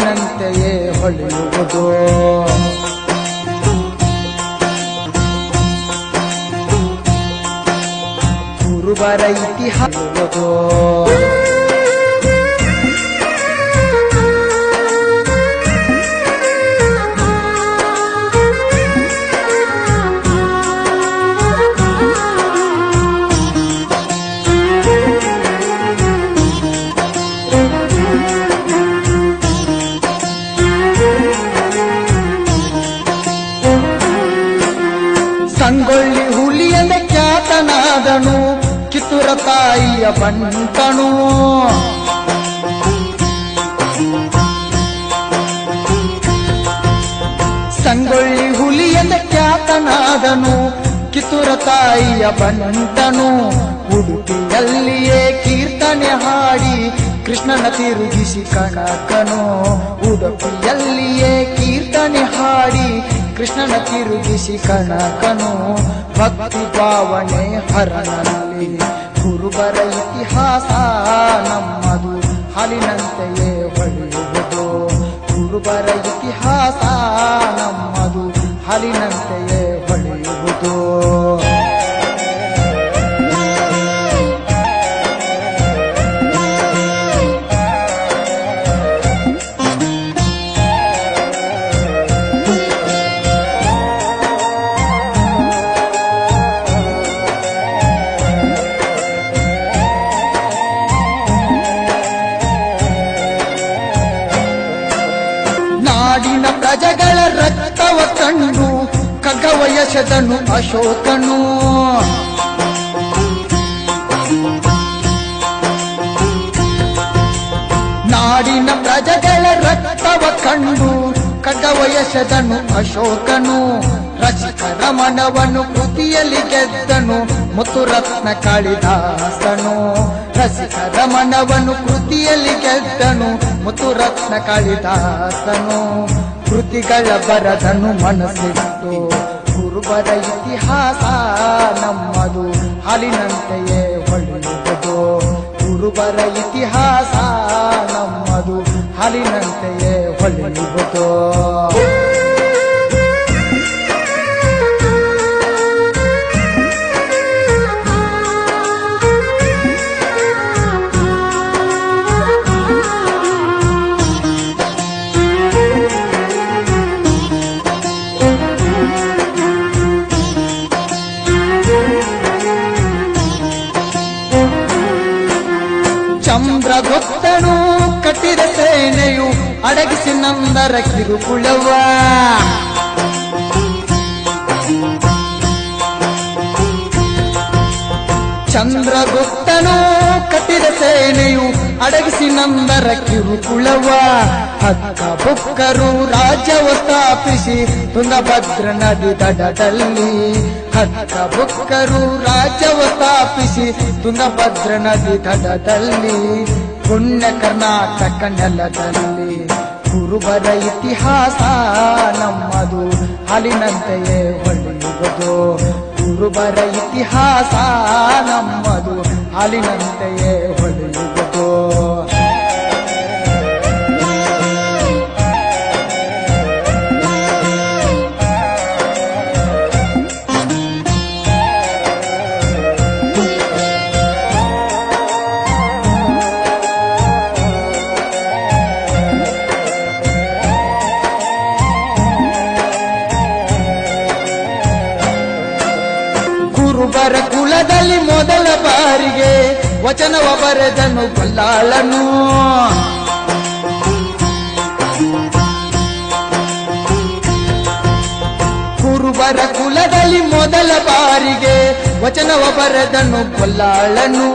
ನೀರಿನಂತೆಯೇ ಹೊಳೆಯುವುದು. ಗುರುಬರ ಇತಿಹಾಸವುದು ಬಂಟನು ಸಂಗೊಳ್ಳಿ ಹುಲಿಯಂದ ಖ್ಯಾತನಾದನು, ಕಿತ್ತೂರ ತಾಯಿಯ ಬಂತನು ಉಡುಪಿಯಲ್ಲಿಯೇ ಕೀರ್ತನೆ ಹಾಡಿ, ಕೃಷ್ಣನ ತಿರುಗಿಸಿ ಕಣಕನು. ಉಡುಪಿಯಲ್ಲಿಯೇ ಕೀರ್ತನೆ ಹಾಡಿ, ಕೃಷ್ಣನ ತಿರುಗಿಸಿ ಕಣಕನು. ಭಕ್ತಿ ಪಾವನೆ ಹರನಲ್ಲಿ ಕುರುಬರ ಇತಿಹಾಸ ನಮ್ಮದು ಹಾಲಿನಂತೆಯೇ ಹೊಳೆಯುವುದು. ಕುರುಬರ ಇತಿಹಾಸ ನಮ್ಮದು ಹಾಲಿನಂತೆಯೇ ಖಗವಯಸದನು ಅಶೋಕನು. ನಾಡಿನ ಪ್ರಜೆಗಳ ರಕ್ತವ ಕಂಡು ಖಗವಯಸದನು ಅಶೋಕನು. ರಸಿಕರ ಮನವನ್ನು ಕೃತಿಯಲ್ಲಿ ಗೆದ್ದನು, ಮುತ್ತು ರತ್ನ ಕಾಳಿದಾಸನು. ರಸಿಕರ ಮನವನ್ನು ಕೃತಿಯಲ್ಲಿ ಗೆದ್ದನು, ಮುತ್ತು ರತ್ನ ಕಾಳಿದಾಸನು. ಕೃತಿಗಳ ಬರದನು ಮನಸ್ಸಿಟ್ಟು ಗುರುಬರ ಇತಿಹಾಸ ನಮ್ಮದು ಹಾಲಿನಂತೆಯೇ ಹೊಳೆಯುವುದು ಕುರುಬರ ಇತಿಹಾಸ ನಮ್ಮದು ಹಾಲಿನಂತೆಯೇ ಹೊಳೆಯುವುದು ಅಡಗಿಸಿ ನಂದರ ಕಿರುಕುಳವ ಚಂದ್ರಗುಪ್ತನು ಕಟ್ಟಿದ ಸೇನೆಯು ಅಡಗಿಸಿ ನಂದರ ಕಿರುಕುಳವ ಹಕ್ಕ ಬುಕ್ಕರು ರಾಜ್ಯವ ಸ್ಥಾಪಿಸಿ ತುಂಗಭದ್ರ ನದಿ ದಡದಲ್ಲಿ. ಹಕ್ಕ ಬುಕ್ಕರು ರಾಜ್ಯವ ಸ್ಥಾಪಿಸಿ ತುಂಗಭದ್ರ ನದಿ ದಡದಲ್ಲಿ. ಪುಣ್ಯ ಕರ್ನಾಟಕ ನೆಲದಲ್ಲಿ. ಕುರುಬರ ಇತಿಹಾಸ ನಮ್ಮದು ಹಾಲಿನಂತೆಯೇ ಹೊಳೆಯುವುದು. ಕುರುಬರ ಇತಿಹಾಸ ನಮ್ಮದು ಹಾಲಿನಂತೆಯೇ ಬಾರಿಗೆ ವಚನವ ಬರೆದನು ಕೊಲ್ಲಾಳನು ಕುರುಬರ ಕುಲದಲ್ಲಿ ಮೊದಲ ಬಾರಿಗೆ ವಚನವ ಬರೆದನು ಕೊಲ್ಲಾಳನು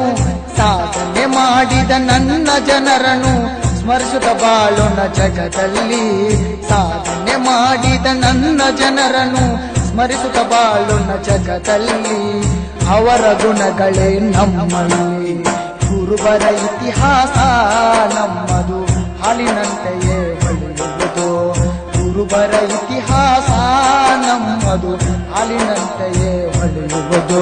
ಸಾಧನೆ ಮಾಡಿದ ನನ್ನ ಜನರನು ಸ್ಮರಿಸುತ್ತ ಬಾಳೋಣ ಜಗದಲ್ಲಿ. ಸಾಧನೆ ಮಾಡಿದ ನನ್ನ ಜನರನು ಸ್ಮರಿಸುತ್ತ ಬಾಳೋಣ ಜಗದಲ್ಲಿ. ಅವರ ಗುಣಗಳೇ ನಮ್ಮಲ್ಲಿ. ಕುರುಬರ ಇತಿಹಾಸ ನಮ್ಮದು ಹಾಲಿನಂತೆಯೇ ಹೊಳೆಯುವುದು ಕುರುಬರ ಇತಿಹಾಸ ನಮ್ಮದು ಹಾಲಿನಂತೆಯೇ ಹೊಳೆಯುವುದು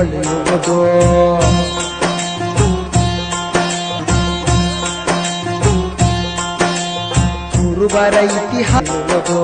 ಹಾಲಿನಂತೆಯೇ ಹೊಳೆಯುವುದು ಕುರುಬರ ಇತಿಹಾಸವುದು